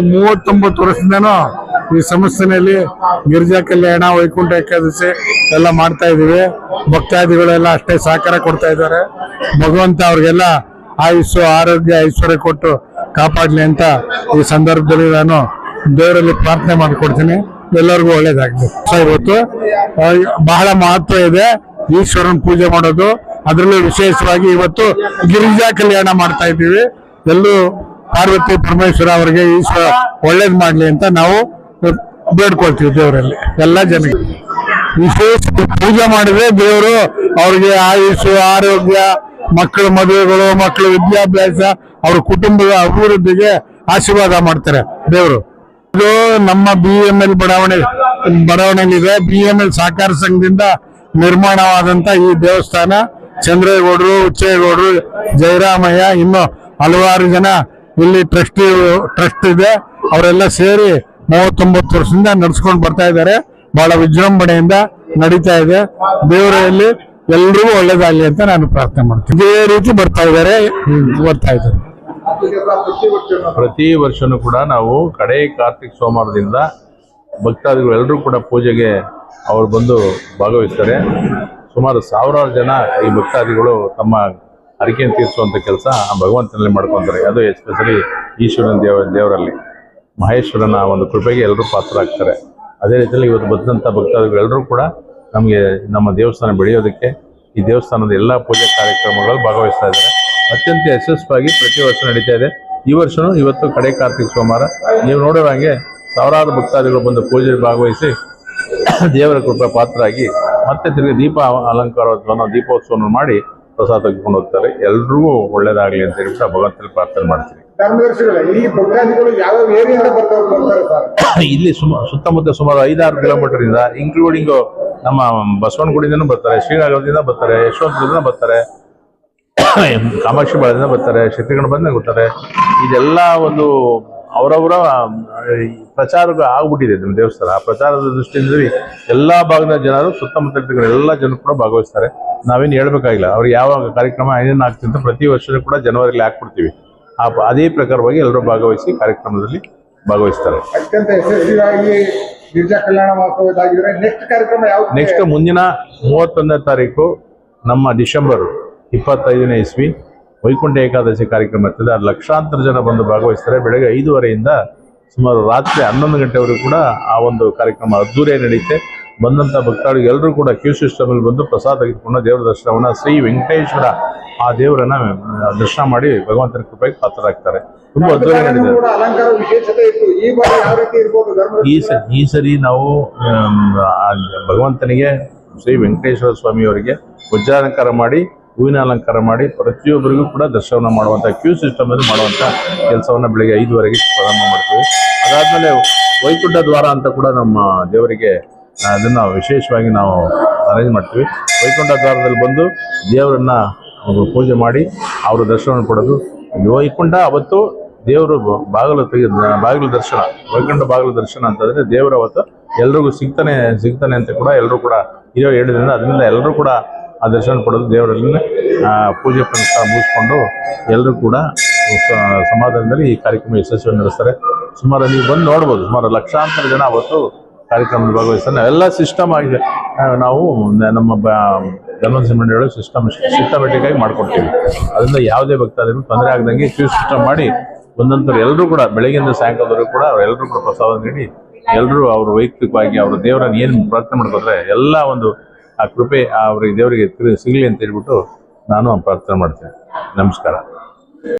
ಮೂವತ್ತೊಂಬತ್ತು ವರ್ಷದಿಂದನೂ ಈ ಸಂಸ್ಥೆಯಲ್ಲಿ ಗಿರಿಜಾ ಕಲ್ಯಾಣ, ವೈಕುಂಠ ಏಕಾದಶಿ ಎಲ್ಲ ಮಾಡ್ತಾ ಇದೀವಿ ಭಕ್ತಾದಿಗಳೆಲ್ಲ ಅಷ್ಟೇ ಸಹಕಾರ ಕೊಡ್ತಾ ಇದ್ದಾರೆ. ಭಗವಂತ ಅವ್ರಿಗೆಲ್ಲ ಆಯುಸ್ಸು, ಆರೋಗ್ಯ, ಐಶ್ವರ್ಯ ಕೊಟ್ಟು ಕಾಪಾಡಲಿ ಅಂತ ಈ ಸಂದರ್ಭದಲ್ಲಿ ನಾನು ದೇವರಲ್ಲಿ ಪ್ರಾರ್ಥನೆ ಮಾಡಿಕೊಡ್ತೀನಿ. ಎಲ್ಲರಿಗೂ ಒಳ್ಳೇದಾಗ್ಲಿ. ಸೊ, ಇವತ್ತು ಬಹಳ ಮಹತ್ವ ಇದೆ ಈಶ್ವರನ ಪೂಜೆ ಮಾಡೋದು. ಅದರಲ್ಲೂ ವಿಶೇಷವಾಗಿ ಇವತ್ತು ಗಿರಿಜಾ ಕಲ್ಯಾಣ ಮಾಡ್ತಾ ಇದ್ದೀವಿ. ಎಲ್ಲೂ ಪಾರ್ವತಿ ಪರಮೇಶ್ವರ ಅವರಿಗೆ ಈಶ್ವರ ಒಳ್ಳೇದು ಮಾಡಲಿ ಅಂತ ನಾವು ಬೇಡ್ಕೊಳ್ತೀವಿ ದೇವರಲ್ಲಿ, ಎಲ್ಲ ಜನಕ್ಕೆ. ವಿಶೇಷ ಪೂಜೆ ಮಾಡಿದ್ರೆ ದೇವರು ಅವ್ರಿಗೆ ಆಯುಷು, ಆರೋಗ್ಯ, ಮಕ್ಕಳ ಮದುವೆಗಳು, ಮಕ್ಕಳ ವಿದ್ಯಾಭ್ಯಾಸ, ಅವ್ರ ಕುಟುಂಬದ ಅಭಿವೃದ್ಧಿಗೆ ಆಶೀರ್ವಾದ ಮಾಡ್ತಾರೆ ದೇವರು. ಇದು ನಮ್ಮ ಬಿ ಎಂ ಎಲ್ ಬಡಾವಣೆ, ಬಡಾವಣೆಯಲ್ಲಿದೆ. ಬಿ ಎಂ ಎಲ್ ಸಹಕಾರ ಸಂಘದಿಂದ ನಿರ್ಮಾಣವಾದಂತ ಈ ದೇವಸ್ಥಾನ. ಚಂದ್ರೇಗೌಡರು ಉಚ್ಚೇಗೌಡರು ಜಯರಾಮಯ್ಯ ಇನ್ನು ಹಲವಾರು ಜನ ಇಲ್ಲಿ ಟ್ರಸ್ಟಿ ಟ್ರಸ್ಟ್ ಇದೆ. ಅವರೆಲ್ಲ ಸೇರಿ ಮೂವತ್ತೊಂಬತ್ತು ವರ್ಷದಿಂದ ನಡೆಸ್ಕೊಂಡು ಬರ್ತಾ ಇದ್ದಾರೆ. ಬಹಳ ವಿಜೃಂಭಣೆಯಿಂದ ನಡೀತಾ ಇದೆ. ದೇವರಲ್ಲಿ ಎಲ್ರಿಗೂ ಒಳ್ಳೇದಾಗಲಿ ಅಂತ ನಾನು ಪ್ರಾರ್ಥನೆ ಮಾಡ್ತೀನಿ. ಇದೇ ರೀತಿ ಬರ್ತಾ ಇದ್ದಾರೆ ಬರ್ತಾ ಇದ್ದಾರೆ. ಪ್ರತಿ ವರ್ಷನೂ ಕೂಡ ನಾವು ಕಡೆ ಕಾರ್ತಿಕ್ ಸೋಮವಾರದಿಂದ ಭಕ್ತಾದಿಗಳು ಎಲ್ಲರೂ ಕೂಡ ಪೂಜೆಗೆ ಅವರು ಬಂದು ಭಾಗವಹಿಸ್ತಾರೆ. ಸುಮಾರು ಸಾವಿರಾರು ಜನ ಈ ಭಕ್ತಾದಿಗಳು ತಮ್ಮ ಹರಿಕೆಯನ್ನು ತೀರಿಸುವಂಥ ಕೆಲಸ ಆ ಭಗವಂತನಲ್ಲಿ ಮಾಡ್ಕೊತಾರೆ. ಅದು ಎಸ್ಪೆಷಲಿ ಈಶ್ವರನ ದೇವ, ದೇವರಲ್ಲಿ. ಮಹೇಶ್ವರನ ಒಂದು ಕೃಪೆಗೆ ಎಲ್ಲರೂ ಪಾತ್ರರಾಗ್ತಾರೆ. ಅದೇ ರೀತಿಯಲ್ಲಿ ಇವತ್ತು ಬಂದಂಥ ಭಕ್ತಾದಿಗಳೆಲ್ಲರೂ ಕೂಡ ನಮಗೆ ನಮ್ಮ ದೇವಸ್ಥಾನ ಬೆಳೆಯೋದಕ್ಕೆ ಈ ದೇವಸ್ಥಾನದ ಎಲ್ಲ ಪೂಜೆ ಕಾರ್ಯಕ್ರಮಗಳಲ್ಲಿ ಭಾಗವಹಿಸ್ತಾ ಇದ್ದಾರೆ. ಅತ್ಯಂತ ಯಶಸ್ವಾಗಿ ಪ್ರತಿ ವರ್ಷ ನಡೀತಾ ಇದೆ. ಈ ವರ್ಷವೂ ಇವತ್ತು ಕಡೆ ಕಾರ್ತಿಕ ಸೋಮವಾರ. ನೀವು ನೋಡೋ ಹಾಗೆ ಸಾವಿರಾರು ಭಕ್ತಾದಿಗಳು ಬಂದು ಪೂಜೆಯಲ್ಲಿ ಭಾಗವಹಿಸಿ ದೇವರ ಕೃಪೆ ಪಾತ್ರರಾಗಿ ಮತ್ತೆ ತಿರುಗಿ ದೀಪ ಅಲಂಕಾರೋತ್ಸವನ ದೀಪೋತ್ಸವವನ್ನು ಮಾಡಿ ಪ್ರಸಾದ ತೆಗೆದುಕೊಂಡು ಹೋಗ್ತಾರೆ. ಎಲ್ರಿಗೂ ಒಳ್ಳೇದಾಗಲಿ ಅಂತ ಹೇಳ್ಬಿಟ್ಟು ಆ ಭಗವಂತನಲ್ಲಿ ಪ್ರಾರ್ಥನೆ ಮಾಡ್ತೀನಿ ಇಲ್ಲಿ ಸುಮ ಸುತ್ತಮುತ್ತ ಸುಮಾರು ಐದಾರು ಕಿಲೋಮೀಟರ್ ಇಂದ ಇನ್ಕ್ಲೂಡಿಂಗ್ ನಮ್ಮ ಬಸವನಗುಡಿಯಿಂದನೂ ಬರ್ತಾರೆ ಶ್ರೀನಗರದಿಂದ ಬರ್ತಾರೆ ಯಶವಂತದಿಂದ ಬರ್ತಾರೆ ಕಾಮಾಕ್ಷಿ ಬಾಳದಿಂದ ಬರ್ತಾರೆ ಶಕ್ತಿಗಣ ಬಂದ ಬರ್ತಾರೆ. ಇದೆಲ್ಲ ಒಂದು ಅವರವರ ಪ್ರಚಾರ ಆಗ್ಬಿಟ್ಟಿದೆ ನಮ್ಮ ದೇವಸ್ಥಾನ. ಆ ಪ್ರಚಾರದ ದೃಷ್ಟಿಯಿಂದ ಎಲ್ಲ ಭಾಗದ ಜನರು ಸುತ್ತಮುತ್ತ ಎಲ್ಲ ಜನರು ಕೂಡ ಭಾಗವಹಿಸ್ತಾರೆ. ನಾವೇನು ಹೇಳ್ಬೇಕಾಗಿಲ್ಲ. ಅವ್ರು ಯಾವ ಕಾರ್ಯಕ್ರಮ ಏನೇನು ಆಗ್ತದೆ ಅಂತ ಪ್ರತಿ ವರ್ಷವೂ ಕೂಡ ಜನವರಿಲಿ ಹಾಕ್ಬಿಡ್ತೀವಿ. ಆ ಅದೇ ಪ್ರಕಾರವಾಗಿ ಎಲ್ಲರೂ ಭಾಗವಹಿಸಿ ಕಾರ್ಯಕ್ರಮದಲ್ಲಿ ಭಾಗವಹಿಸ್ತಾರೆ. ಅತ್ಯಂತ ಯಶಸ್ವಿಯಾಗಿ ಗಿರಿಜಾ ಕಲ್ಯಾಣ ಮಹೋತ್ಸವದಾಗಿದ್ರೆ ನೆಕ್ಸ್ಟ್ ಕಾರ್ಯಕ್ರಮ ಯಾವುದು? ನೆಕ್ಸ್ಟ್ ಮುಂದಿನ ಮೂವತ್ತೊಂದನೇ ತಾರೀಕು ನಮ್ಮ ಡಿಸೆಂಬರ್ ಇಪ್ಪತ್ತೈದನೇ ಇಸ್ವಿ. ವೈಕುಂಠ ಏಕಾದಶಿ ಕಾರ್ಯಕ್ರಮ ಇರ್ತದೆ. ಅಲ್ಲಿ ಲಕ್ಷಾಂತರ ಜನ ಬಂದು ಭಾಗವಹಿಸ್ತಾರೆ. ಬೆಳಗ್ಗೆ ಐದೂವರೆಯಿಂದ ಸುಮಾರು ರಾತ್ರಿ ಹನ್ನೊಂದು ಗಂಟೆವರೆಗೂ ಕೂಡ ಆ ಒಂದು ಕಾರ್ಯಕ್ರಮ ಅದ್ದೂರಿಯಾಗಿ ನಡೆಯುತ್ತೆ. ಬಂದಂಥ ಭಕ್ತಾದಿಗಳು ಎಲ್ಲರೂ ಕೂಡ ಕ್ಯೂ ಸಿಸ್ಟಮಲ್ಲಿ ಬಂದು ಪ್ರಸಾದ ತೆಗೆದುಕೊಂಡು ದೇವರ ದರ್ಶನವನ್ನು ಶ್ರೀ ವೆಂಕಟೇಶ್ವರ ಆ ದೇವರನ್ನ ದರ್ಶನ ಮಾಡಿ ಭಗವಂತನ ಕೃಪೆಗೆ ಪಾತ್ರರಾಗ್ತಾರೆ. ತುಂಬಾ ನಡೆದಿದೆ. ಇತ್ತು. ಈ ಸರಿ ಈ ಸರಿ ನಾವು ಭಗವಂತನಿಗೆ ಶ್ರೀ ವೆಂಕಟೇಶ್ವರ ಸ್ವಾಮಿಯವರಿಗೆ ವಜ್ರಾಲಂಕಾರ ಮಾಡಿ ಹೂವಿನ ಅಲಂಕಾರ ಮಾಡಿ ಪ್ರತಿಯೊಬ್ಬರಿಗೂ ಕೂಡ ದರ್ಶನ ಮಾಡುವಂಥ ಕ್ಯೂ ಸಿಸ್ಟಮ್ ಅಲ್ಲಿ ಮಾಡುವಂಥ ಕೆಲಸವನ್ನು ಬೆಳಿಗ್ಗೆ ಐದುವರೆಗೆ ಪ್ರಾರಂಭ ಮಾಡ್ತೀವಿ. ಅದಾದಮೇಲೆ ವೈಕುಂಠ ದ್ವಾರ ಅಂತ ಕೂಡ ನಮ್ಮ ದೇವರಿಗೆ ಅದನ್ನು ವಿಶೇಷವಾಗಿ ನಾವು ಅರೇಂಜ್ ಮಾಡ್ತೀವಿ. ವೈಕುಂಠ ದ್ವಾರದಲ್ಲಿ ಬಂದು ದೇವರನ್ನ ಪೂಜೆ ಮಾಡಿ ಅವರ ದರ್ಶನ ಕೊಡೋದು ವೈಕುಂಠ ಅವತ್ತು ದೇವರು ಬಾಗಿಲು ತೆಗೆ ಬಾಗಿಲು ದರ್ಶನ, ವೈಕುಂಠ ಬಾಗಿಲು ದರ್ಶನ ಅಂತಂದರೆ ದೇವರ ಅವತ್ತು ಎಲ್ರಿಗೂ ಸಿಗ್ತಾನೆ ಸಿಗ್ತಾನೆ ಅಂತ ಕೂಡ ಎಲ್ಲರೂ ಕೂಡ, ಇರೋ ಹೇಳಿದ್ರಿಂದ ಅದರಿಂದ ಎಲ್ಲರೂ ಕೂಡ ಆ ದರ್ಶನ ಪಡೆದು ದೇವರಲ್ಲಿ ಪೂಜೆ ಪುನಸ್ಕಾರ ಮುಗಿಸ್ಕೊಂಡು ಎಲ್ಲರೂ ಕೂಡ ಸಮಾಧಾನದಲ್ಲಿ ಈ ಕಾರ್ಯಕ್ರಮ ಯಶಸ್ವಿಯನ್ನು ನಡೆಸ್ತಾರೆ. ಸುಮಾರು ನೀವು ಬಂದು ನೋಡ್ಬೋದು, ಸುಮಾರು ಲಕ್ಷಾಂತರ ಜನ ಅವತ್ತು ಕಾರ್ಯಕ್ರಮದಲ್ಲಿ ಭಾಗವಹಿಸ್ತಾರೆ. ಎಲ್ಲ ಸಿಸ್ಟಮ್ ಆಗಿದೆ. ನಾವು ನಮ್ಮ ಧರ್ಮದ ಮಂಡಳಿ ಸಿಸ್ಟಮ್ ಸಿಸ್ಟಮೆಟಿಕ್ ಆಗಿ ಮಾಡ್ಕೊಡ್ತೀವಿ. ಅದರಿಂದ ಯಾವುದೇ ಭಕ್ತಾದ್ರೂ ತೊಂದರೆ ಆಗದಂಗೆ ಕ್ಯೂ ಸಿಸ್ಟಮ್ ಮಾಡಿ, ಬಂದಂಥವ್ರು ಎಲ್ಲರೂ ಕೂಡ, ಬೆಳಗ್ಗೆಯಿಂದ ಸಾಯಂಕಾಲದವರೆಗೂ ಕೂಡ ಎಲ್ಲರೂ ಕೂಡ ಪ್ರಸಾದ ನೀಡಿ ಎಲ್ಲರೂ ಅವರು ವೈಯಕ್ತಿಕವಾಗಿ ಅವರ ದೇವರನ್ನ ಏನು ಪ್ರಾರ್ಥನೆ ಮಾಡ್ಕೊಂಡ್ರೆ ಎಲ್ಲ ಒಂದು ಆ ಕೃಪೆ ಅವ್ರಿಗೆ ದೇವರಿಗೆ ಸಿಗಲಿ ಅಂತ ಹೇಳ್ಬಿಟ್ಟು ನಾನು ಪ್ರಾರ್ಥನೆ ಮಾಡ್ತೇನೆ. ನಮಸ್ಕಾರ.